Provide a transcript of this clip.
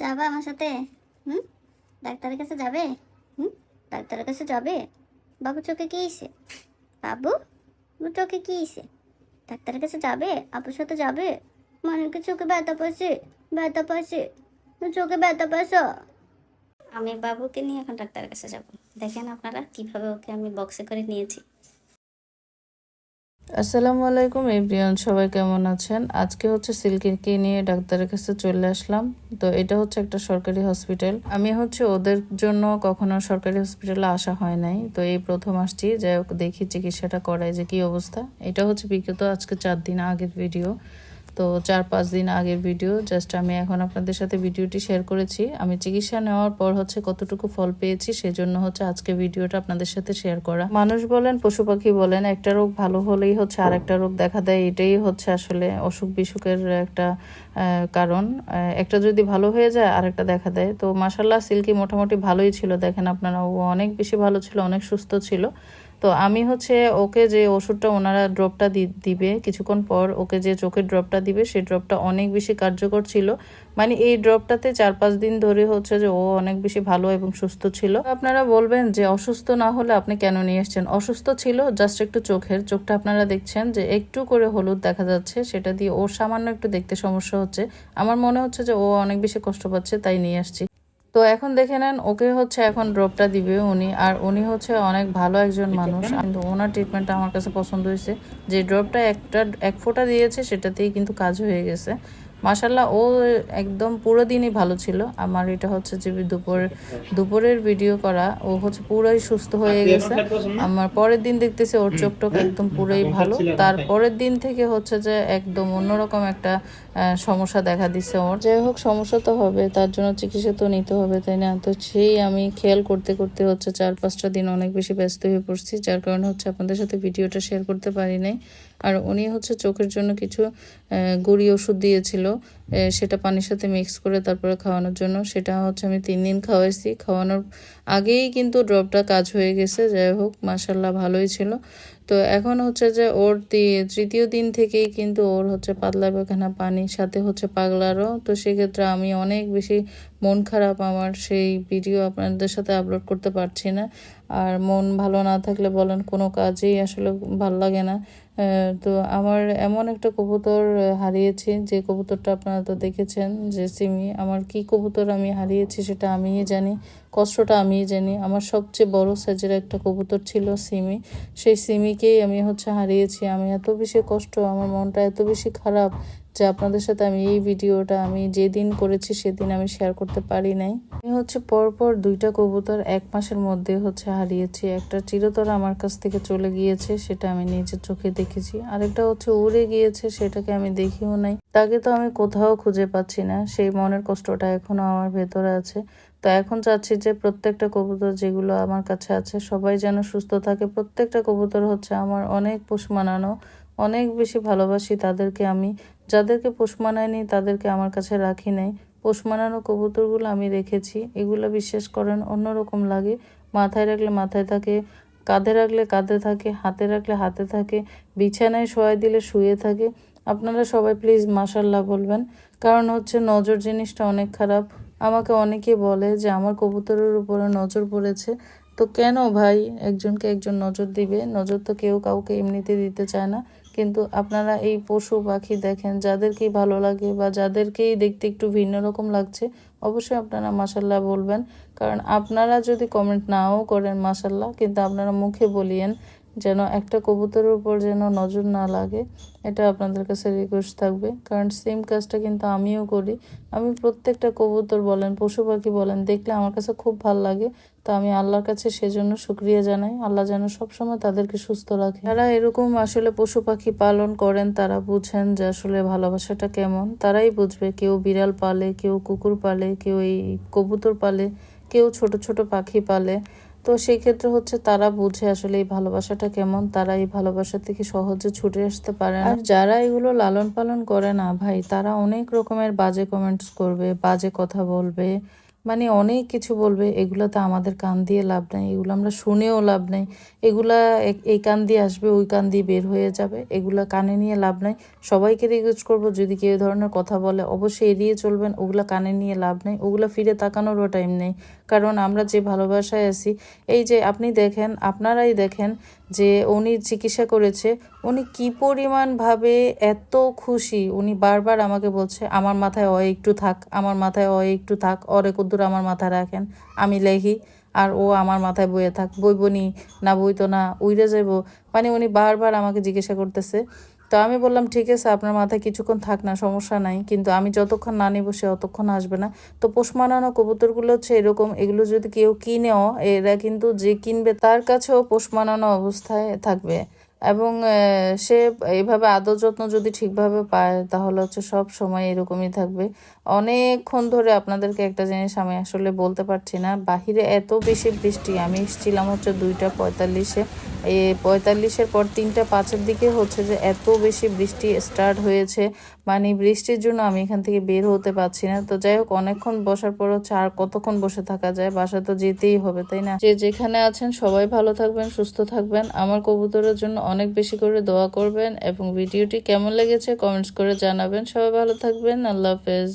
যাবা আমার সাথে? হুম? ডাক্তারের কাছে যাবে? হুম? ডাক্তারের কাছে যাবে? বাবু চোখে কী হয়েছে বাবু? চোখে কী হয়েছে ডাক্তারের কাছে যাবে? আপুর সাথে যাবে? মানে কি চোখে ব্যথা পাচ্ছে ব্যথা পাচ্ছে চোখে ব্যথা পাচ্ছ আমি বাবুকে নিয়ে এখন ডাক্তারের কাছে যাব। দেখেন আপনারা কীভাবে ওকে আমি বক্সে করে নিয়েছি। আসসালামু আলাইকুম, এভরিওয়ান, সবাই কেমন আছেন? আজকে হচ্ছে সিল্কিকে নিয়ে ডাক্তারের কাছে চলে আসলাম। তো এটা হচ্ছে একটা সরকারি হসপিটাল। আমি হচ্ছে ওদের জন্য কখনো সরকারি হসপিটালে আসা হয় নাই। তো এই প্রথম আসছি। যাই হোক, দেখি চিকিৎসাটা করায় যে কি অবস্থা। এটা হচ্ছে বিগত আজকে চার দিন আগের ভিডিও। তো চার পাঁচ দিন আগের ভিডিও জাস্ট আমি এখন আপনাদের সাথে ভিডিওটি শেয়ার করেছি। আমি চিকিৎসা নেওয়ার পর হচ্ছে কতটুকু ফল পেয়েছি, সেজন্য হচ্ছে আজকে ভিডিওটা আপনাদের সাথে শেয়ার করা। মানুষ বলেন, পশু পাখি বলেন, একটা রোগ ভালো হলেই হচ্ছে আর একটা রোগ দেখা দেয়। এটাই হচ্ছে আসলে অসুখ বিসুখের একটা কারণ। একটা যদি ভালো হয়ে যায় আর একটা দেখা দেয়। তো মাসাল্লাহ সিল্কি মোটামুটি ভালোই ছিল। দেখেন আপনারা, ও অনেক বেশি ভালো ছিল, অনেক সুস্থ ছিল। তো আমি হচ্ছে ওকে যে ওষুধটা ওনারা ড্রপটা দিবে কিছুক্ষণ পর ওকে যে চোখের ড্রপটা দিবে সেই ড্রপটা অনেক বেশি কার্যকর ছিল। মানে এই ড্রপটাতে চার পাঁচ দিন ধরে হচ্ছে যে ও অনেক বেশি ভালো এবং সুস্থ ছিল। আপনারা বলবেন যে অসুস্থ না হলে আপনি কেন নিয়ে এসছেন অসুস্থ ছিল জাস্ট একটু চোখের। চোখটা আপনারা দেখছেন যে একটু করে হলুদ দেখা যাচ্ছে, সেটা দিয়ে ওর সামান্য একটু দেখতে সমস্যা হচ্ছে। আমার মনে হচ্ছে যে ও অনেক বেশি কষ্ট পাচ্ছে, তাই নিয়ে আসছি। তো এখন দেখে নেন ওকে হচ্ছে এখন ড্রপটা দিবে উনি আর উনি হচ্ছে অনেক ভালো একজন মানুষ। কিন্তু ওনার ট্রিটমেন্টটা আমার কাছে পছন্দ হয়েছে। যে ড্রপটা একটা এক ফোঁটা দিয়েছে সেটাতেই কিন্তু কাজ হয়ে গেছে। মাসাল্লাহ ও একদম পুরো দিনই ভালো ছিল। আমার এটা হচ্ছে যে দুপুর দুপুরের ভিডিও করা ও হচ্ছে পুরোই সুস্থ হয়ে গেছে। আমার পরের দিন দেখতেছি ওর চোখ টোক একদম পুরোই ভালো। তারপরের দিন থেকে হচ্ছে যে একদম অন্যরকম একটা সমস্যা দেখা দিচ্ছে আমার যাই হোক, সমস্যা তো হবে, তার জন্য চিকিৎসা তো নিতে হবে, তাই না? তো সেই আমি খেয়াল করতে করতে হচ্ছে চার, পাঁচটা দিন অনেক বেশি ব্যস্ত হয়ে পড়ছি, যার কারণে হচ্ছে আপনাদের সাথে ভিডিওটা শেয়ার করতে পারি নাই। আর উনি হচ্ছে চোখের জন্য কিছু গুড়ি ওষুধ দিয়েছিল সেটা পানির সাথে মিক্স করে তারপরে খাওয়ানোর জন্য। সেটা হচ্ছে আমি তিন দিন খাওয়াইছি। খাওয়ানোর আগেই কিন্তু ড্রপটা কাজ হয়ে গেছে। যাই হোক মাসাল্লাহ ভালোই ছিল। তো এখন হচ্ছে যে ওর তৃতীয় দিন থেকেই কিন্তু ওর হচ্ছে পাতলা পায়খানা পানির সাথে হচ্ছে পাগলারও। তো সেক্ষেত্রে আমি অনেক বেশি মন খারাপ আমার। সেই ভিডিও আপনাদের সাথে আপলোড করতে পারছি না। আর মন ভালো না থাকলে বলেন কোনো কাজেই আসলে ভালো লাগে না। তো আমার এমন একটা কবুতর হারিয়েছি, যে কবুতরটা আপনারা তো দেখেছেন, যে সিমি। আমার কি কবুতর আমি হারিয়েছি সেটা আমিই জানি, কষ্টটা আমিই জানি। আমার সবচেয়ে বড় সাইজের একটা কবুতর ছিল সিমি। সেই সিমিকেই আমি হচ্ছে হারিয়েছি। আমি এত বেশি কষ্ট, আমার মনটা এত বেশি খারাপ যে আপনাদের সাথে আমি এই ভিডিওটা আমি যেদিন করেছি সেদিন আমি শেয়ার করতে পারি নাই। আমি হচ্ছে পরপর দুইটা কবুতর এক মাসের মধ্যে হচ্ছে হারিয়েছি। একটা চিরতর আমার কাছ থেকে চলে গিয়েছে, সেটা আমি নিজের চোখে দেখেছি। আরেকটা হচ্ছে উড়ে গিয়েছে, সেটাকে আমি দেখিও নাই। তাকে তো আমি কোথাও খুঁজে পাচ্ছি না। সেই মনের কষ্টটা এখনও আমার ভেতরে আছে। তো এখন চাচ্ছি যে প্রত্যেকটা কবুতর যেগুলো আমার কাছে আছে, সবাই যেন সুস্থ থাকে। প্রত্যেকটা কবুতর হচ্ছে আমার অনেক পোষ মানানো, অনেক বেশি ভালোবাসি তাদেরকে আমি। যাদেরকে পোষ মানায়নি, তাদেরকে আমার কাছে রাখি নাই। পোষ মানানো কবুতরগুলো আমি রেখেছি, এগুলো বিশ্বাস করেন, অন্যরকম লাগে। মাথায় রাখলে মাথায় থাকে, কাঁধে রাখলে কাঁধে থাকে, হাতে রাখলে হাতে থাকে, বিছানায় শোয়াই দিলে শুয়ে থাকে। আপনারা সবাই প্লিজ মাসাল্লাহ বলবেন, কারণ হচ্ছে নজর জিনিসটা অনেক খারাপ। আমাকে অনেকে বলে যে আমার কবুতরের উপরে নজর পড়েছে। তো কেন ভাই? একজনকে একজন নজর দিবে, নজর তো কেউ কাউকে এমনিতে দিতে চায় না। কিন্তু আপনারা এই পশু পাখি দেখেন, যাদেরকেই ভালো লাগে বা যাদেরকেই দেখতে একটু ভিন্ন রকম লাগছে, অবশ্যই আপনারা মাসাল্লাহ বলবেন। কারণ আপনারা যদি কমেন্ট নাও করেন মাসাল্লাহ কিন্তু আপনারা মুখে বলিয়েন যেন একটা কবুতরের উপর যেন নজর না লাগে, এটা আপনাদের কাছে রিকোয়েস্ট থাকবে। কারণ সেম কাজটা কিন্তু আমিও করি। আমি প্রত্যেকটা কবুতর বলেন, পশু পাখি বলেন, দেখলে আমার কাছে খুব ভালো লাগে। তো আমি আল্লাহর কাছে সেজন্য শুক্রিয়া জানাই। আল্লাহ যেন সবসময় তাদেরকে সুস্থ রাখে। যারা এরকম আসলে পশু পাখি পালন করেন, তারা বুঝেন যে আসলে ভালোবাসাটা কেমন। তারাই বুঝবে, কেউ বিড়াল পালে, কেউ কুকুর পালে, কেউ এই কবুতর পালে, কেউ ছোট ছোট পাখি পালে। তো সেই ক্ষেত্রে হচ্ছে তারা বুঝে আসলে এই ভালোবাসাটা কেমন, তারা এই ভালোবাসা থেকে সহজে ছুটে আসতে পারে আর যারা এগুলো লালন পালন করে না ভাই, তারা অনেক রকমের বাজে কমেন্টস করবে, বাজে কথা বলবে। মানে অনেক কিছু বলবে এগুলোতে আমাদের কান দিয়ে লাভ নেই, এগুলো আমরা শুনেও লাভ নেই, এগুলা এই কান দিয়ে আসবে, ওই কান দিয়ে বের হয়ে যাবে, এগুলা কানে নিয়ে লাভ নেই। সবাইকে রিকোয়েস্ট করব, যদি কেউ ধরনের কথা বলে, অবশ্যই এড়িয়ে চলবেন, ওগুলা কানে নিয়ে লাভ নেই, ওগুলো ফিরে তাকানোরও টাইম নেই। কারণ আমরা যে ভালোবাসায় আছি, এই যে আপনি দেখেন, আপনারাই দেখেন যে উনি চিকিৎসা করেছে, উনি কি পরিমাণভাবে এত খুশি? উনি বারবার আমাকে বলছে, আমার মাথায় অয় একটু থাক, আমার মাথায় অয় একটু থাক, অরে কদ্দুর আমার মাথায় রাখেন, আমি লেখি, আর ও আমার মাথায় বইয়ে থাক বইবনি না বই তো না, উইরে যাব মানে উনি বারবার আমাকে জিজ্ঞাসা করতেছে। তো আমি বললাম, ঠিক আছে, আপনার মাথায় কিছুক্ষণ থাক না, সমস্যা নাই। কিন্তু আমি যতক্ষণ না নিব, সে অতক্ষণ আসবে না। তো পোষ মানানো কবুতরগুলো হচ্ছে এরকম, এগুলো যদি কেউ কিনেও, এরা কিন্তু যে কিনবে, তার কাছেও পোষ মানানো অবস্থায় থাকবে। এবং সে এইভাবে আদর যত্ন যদি ঠিকভাবে পায়, তাহলে হচ্ছে সব সময় এরকমই থাকবে। অনেকক্ষণ ধরে আপনাদেরকে একটা জিনিস আমি আসলে বলতে পারছি না। বাহিরে এত বেশি বৃষ্টি, আমি এসেছিলাম হচ্ছে দুইটা পঁয়তাল্লিশে। এই পঁয়তাল্লিশের পর তিনটা পাঁচের দিকে হচ্ছে যে এত বেশি বৃষ্টি স্টার্ট হয়েছে। মানে বৃষ্টির জন্য আমি এখান থেকে বের হতে পারছি না। তো যাই হোক, অনেকক্ষণ বসার পর হচ্ছে আর কতক্ষণ বসে থাকা যায়? বাসা তো যেতেই হবে, তাই না? যে যেখানে আছেন সবাই ভালো থাকবেন, সুস্থ থাকবেন। আমার কবুতরের জন্য অনেক বেশি করে দোয়া করবেন এবং ভিডিওটি কেমন লেগেছে কমেন্টস করে জানাবেন। সবাই ভালো থাকবেন। আল্লাহ হাফেজ।